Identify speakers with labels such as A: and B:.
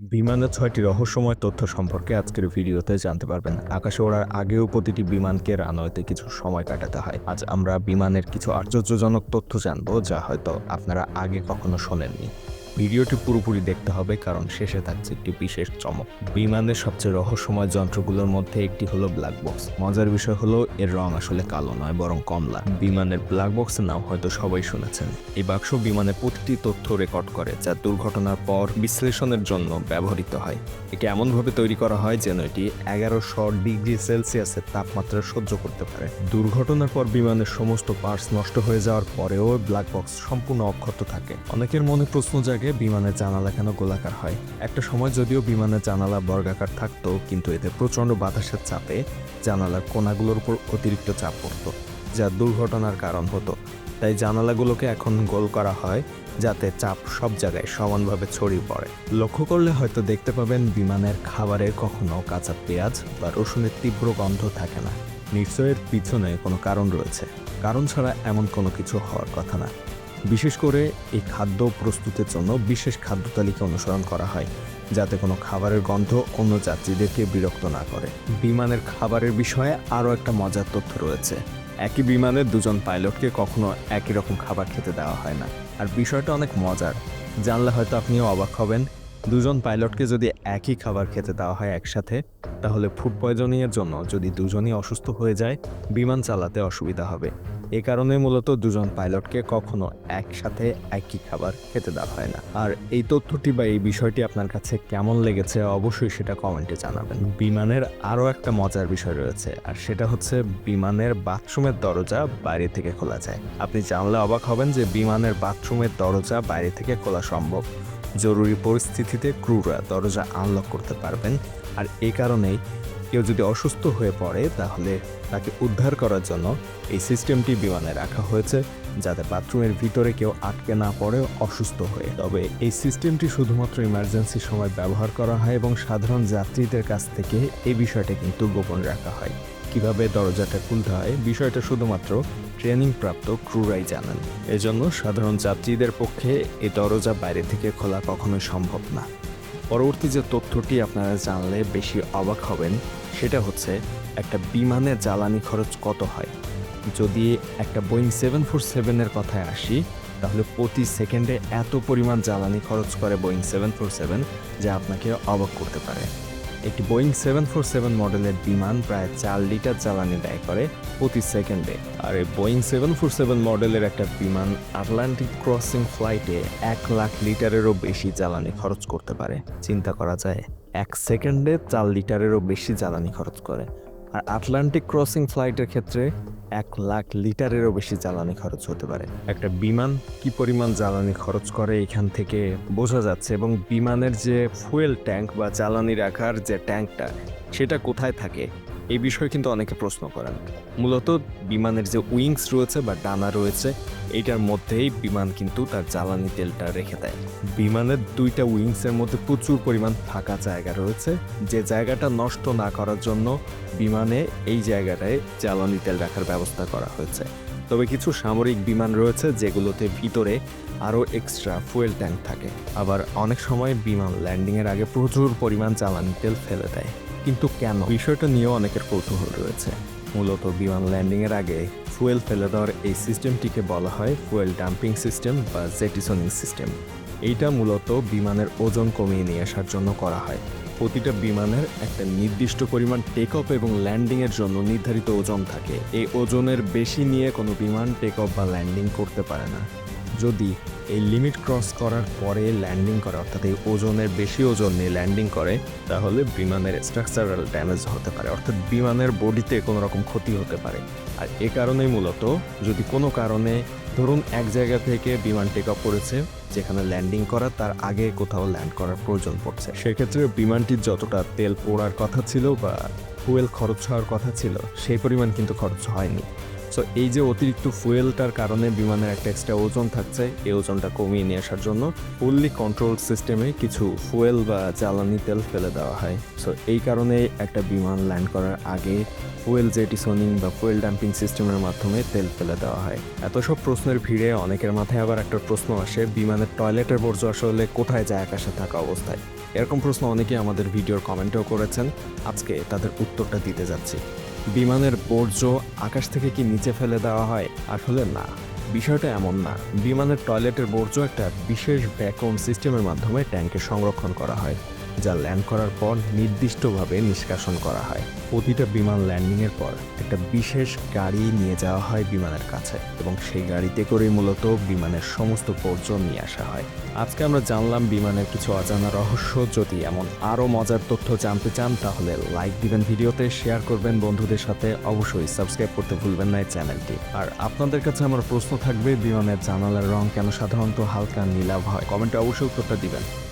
A: বিমানের ছয়টি রহস্যময় তথ্য সম্পর্কে আজকের ভিডিওতে জানতে পারবেন। আকাশে ওড়ার আগেও প্রতিটি বিমানকে রানওয়েতে কিছু সময় কাটাতে হয়। আজ আমরা বিমানের কিছু আশ্চর্যজনক তথ্য জানব, যা হয়তো আপনারা আগে কখনো শোনেননি। ভিডিওটি পুরোপুরি দেখতে হবে, কারণ শেষে থাকছে একটি বিশেষ চমক। বিমানের সবচেয়ে রহস্যময় যন্ত্রগুলোর মধ্যে একটি হলো ব্ল্যাক বক্স মজার বিষয় হলো, এর রং আসলে কালো নয়, বরং কমলা। বিমানের ব্ল্যাক বক্সের নাম হয়তো সবাই শুনেছেন। এই বাক্স বিমানের প্রতিটি তথ্য রেকর্ড করে, যা দুর্ঘটনার পর বিশ্লেষণের জন্য ব্যবহৃত হয়। এটি এমনভাবে তৈরি করা হয় যেন এটি এগারোশো ডিগ্রি সেলসিয়াসের তাপমাত্রা সহ্য করতে পারে। দুর্ঘটনার পর বিমানের সমস্ত পার্টস নষ্ট হয়ে যাওয়ার পরেও ব্ল্যাক বক্স সম্পূর্ণ অক্ষত থাকে। অনেকের মনে প্রশ্ন জাগে বিমানের জানালা কেন গোলাকার হয়? একটা সময় যদিও বিমানের জানালা বর্গাকার থাকতো, কিন্তু এতে প্রচণ্ড বাতাসের চাপে জানালার কোনাগুলোর উপর অতিরিক্ত চাপ পড়তো, যা দুর্ঘটনার কারণ হতো। তাই জানালাগুলোকে এখন গোল করা হয়, যাতে চাপ সব জায়গায় সমানভাবে ছড়িয়ে পড়ে। লক্ষ্য করলে হয়তো দেখতে পাবেন বিমানের খাবারে কখনো কাঁচা পেঁয়াজ বা রসুনের তীব্র গন্ধ থাকে না। নিশ্চয়ের পিছনে কোনো কারণ রয়েছে। কারণ ছাড়া এমন কোনো কিছু হওয়ার কথা না। বিশেষ করে এই খাদ্য প্রস্তুতের জন্য বিশেষ খাদ্য তালিকা অনুসরণ করা হয়, যাতে কোনো খাবারের গন্ধ অন্য যাত্রীদেরকে বিরক্ত না করে। বিমানের খাবারের বিষয়ে আরও একটা মজার তথ্য রয়েছে। একই বিমানের দুজন পাইলটকে কখনো একই রকম খাবার খেতে দেওয়া হয় না। আর বিষয়টা অনেক মজার। জানলে হয়তো আপনিও অবাক হবেন, দুজন পাইলটকে যদি একই খাবার খেতে দেওয়া হয় একসাথে তাহলে ফুড পয়জনিংয়ের জন্য যদি দুজনই অসুস্থ হয়ে যায়, বিমান চালাতে অসুবিধা হবে। এ কারণে মূলত দুজন পাইলটকে কখনো একসাথে একই খাবার খেতে দেওয়া হয় না। আর এই তথ্যটি বা এই বিষয়টি আপনার কাছে কেমন লেগেছে অবশ্যই সেটা কমেন্টে জানাবেন। বিমানের আরও একটা মজার বিষয় রয়েছে, আর সেটা হচ্ছে বিমানের বাথরুমের দরজা বাইরে থেকে খোলা যায়। আপনি জানলে অবাক হবেন যে বিমানের বাথরুমের দরজা বাইরে থেকে খোলা সম্ভব। জরুরি পরিস্থিতিতে ক্রুরা দরজা আনলক করতে পারবেন। আর এই কারণেই কেউ যদি অসুস্থ হয়ে পড়ে, তাহলে তাকে উদ্ধার করার জন্য এই সিস্টেমটি বিমানে রাখা হয়েছে, যাতে বাথরুমের ভিতরে কেউ আটকে না পড়ে অসুস্থ হয়ে। তবে এই সিস্টেমটি শুধুমাত্র ইমার্জেন্সি সময় ব্যবহার করা হয় এবং সাধারণ যাত্রীদের কাছ থেকে এই বিষয়টা কিন্তু গোপন রাখা হয়। কীভাবে দরজাটা খুলতে হয়, বিষয়টা শুধুমাত্র ট্রেনিং প্রাপ্ত ক্রুরাই জানেন। এজন্য সাধারণ যাত্রীদের পক্ষে এই দরজা বাইরে থেকে খোলা কখনোই সম্ভব না। পরবর্তী যে তথ্যটি আপনারা জানলে বেশি অবাক হবেন, সেটা হচ্ছে একটা বিমানে জ্বালানি খরচ কত হয়? যদি একটা বোয়িং সেভেন ফোর সেভেনের কথায় আসি, তাহলে প্রতি সেকেন্ডে এত পরিমাণ জ্বালানি খরচ করে বোয়িং সেভেন ফোর সেভেন, যা আপনাকে অবাক করতে পারে। একটি বোয়িং সেভেন ফোর সেভেন মডেলের বিমান প্রায় চার লিটার জ্বালানি ব্যয় করে প্রতি সেকেন্ডে। আর এই বোয়িং সেভেন ফোর সেভেন মডেলের একটা বিমান আটলান্টিক ক্রসিং ফ্লাইটে এক লাখ লিটারেরও বেশি জ্বালানি খরচ করতে পারে। চিন্তা করা যায়, এক সেকেন্ডে চার লিটারেরও বেশি জ্বালানি খরচ করে। আর আটলান্টিক ক্রসিং ফ্লাইটের ক্ষেত্রে এক লাখ লিটারেরও বেশি জ্বালানি খরচ হতে পারে। একটা বিমান কি পরিমাণ জ্বালানি খরচ করে এখান থেকে বোঝা যাচ্ছে এবং বিমানের যে ফুয়েল ট্যাঙ্ক বা জ্বালানি রাখার যে ট্যাঙ্কটা, সেটা কোথায় থাকে? এই বিষয়ে কিন্তু অনেকে প্রশ্ন করেন। মূলত বিমানের যে উইংস রয়েছে বা ডানা রয়েছে এইটার মধ্যেই বিমান কিন্তু তার জ্বালানি তেলটা রেখে দেয়। বিমানের দুইটা উইংসের মধ্যে প্রচুর পরিমাণ ফাঁকা জায়গা রয়েছে। যে জায়গাটা নষ্ট না করার জন্য বিমানে এই জায়গাটায় জ্বালানি তেল রাখার ব্যবস্থা করা হয়েছে। তবে কিছু সামরিক বিমান রয়েছে যেগুলোতে ভিতরে আরও এক্সট্রা ফুয়েল ট্যাঙ্ক থাকে। আবার অনেক সময় বিমান ল্যান্ডিংয়ের আগে প্রচুর পরিমাণ জ্বালানি তেল ফেলে দেয়। কিন্তু কেন? বিষয়টা নিয়েও অনেকের কৌতূহল রয়েছে। মূলত বিমান ল্যান্ডিংয়ের আগে ফুয়েল ফেলে দেওয়ার এই সিস্টেমটিকে বলা হয় ফুয়েল ডাম্পিং সিস্টেম বা জেটিসনিং সিস্টেম। এইটা মূলত বিমানের ওজন কমিয়ে নিয়ে আসার জন্য করা হয়। প্রতিটা বিমানের একটা নির্দিষ্ট পরিমাণ টেক অফ এবং ল্যান্ডিংয়ের জন্য নির্ধারিত ওজন থাকে। এই ওজনের বেশি নিয়ে কোনো বিমান টেক অফ বা ল্যান্ডিং করতে পারে না। যদি এই লিমিট ক্রস করার পরে ল্যান্ডিং করে, অর্থাৎ এই ওজনের বেশি ওজন নিয়ে ল্যান্ডিং করে, তাহলে বিমানের স্ট্রাকচারাল ড্যামেজ হতে পারে। অর্থাৎ বিমানের বডিতে কোনো রকম ক্ষতি হতে পারে। আর এ কারণেই মূলত যদি কোনো কারণে ধরুন এক জায়গা থেকে বিমান টেক অফ করেছে, যেখানে ল্যান্ডিং করা, তার আগে কোথাও ল্যান্ড করার প্রয়োজন পড়ছে। সেক্ষেত্রে বিমানটির যতটা তেল পোড়ার কথা ছিল বা ফুয়েল খরচ হওয়ার কথা ছিল, সেই পরিমাণ কিন্তু খরচ হয়নি। সো এই যে অতিরিক্ত ফুয়েলটার কারণে বিমানের একটা এক্সট্রা ওজন থাকছে, এই ওজনটা কমিয়ে নিয়ে আসার জন্য ফুললি কন্ট্রোল সিস্টেমে কিছু ফুয়েল বা জ্বালানি তেল ফেলে দেওয়া হয়। সো এই কারণে একটা বিমান ল্যান্ড করার আগে ফুয়েল জেটিসনিং বা ফুয়েল ডাম্পিং সিস্টেমের মাধ্যমে তেল ফেলে দেওয়া হয়। এত সব প্রশ্নের ভিড়ে অনেকের মাথায় আবার একটা প্রশ্ন আসে, বিমানের টয়লেটের বর্জ্য আসলে কোথায় যায় আকাশে থাকা অবস্থায়? এরকম প্রশ্ন অনেকেই আমাদের ভিডিওর কমেন্টেও করেছেন। আজকে তাদের উত্তরটা দিতে যাচ্ছি। বিমানের বর্জ্য আকাশ থেকে কি নিচে ফেলে দেওয়া হয়? আসলে না। বিষয়টা এমন না। বিমানের টয়লেটের বর্জ্য একটা বিশেষ ভ্যাকুয়াম সিস্টেমের মাধ্যমে ট্যাঙ্কে সংরক্ষণ করা হয়। যা ল্যান্ড করার পর নির্দিষ্টভাবে নিষ্কাশন করা হয়। প্রতিটা বিমান ল্যান্ডিংয়ের পর একটা বিশেষ গাড়ি নিয়ে যাওয়া হয় বিমানের কাছে এবং সেই গাড়িতে করেই মূলত বিমানের সমস্ত বর্জ্য নিয়ে আসা হয়। আজকে আমরা জানলাম বিমানের কিছু অজানা রহস্য, যদি এমন আরও মজার তথ্য জানতে চান, তাহলে লাইক দিবেন ভিডিওতে, শেয়ার করবেন বন্ধুদের সাথে। অবশ্যই সাবস্ক্রাইব করতে ভুলবেন না এই চ্যানেলটি। আর আপনাদের কাছে আমার প্রশ্ন থাকবে, বিমানের জানালার রং কেন সাধারণত হালকা নীলাভ হয়? কমেন্টে অবশ্যই উত্তরটা দিবেন।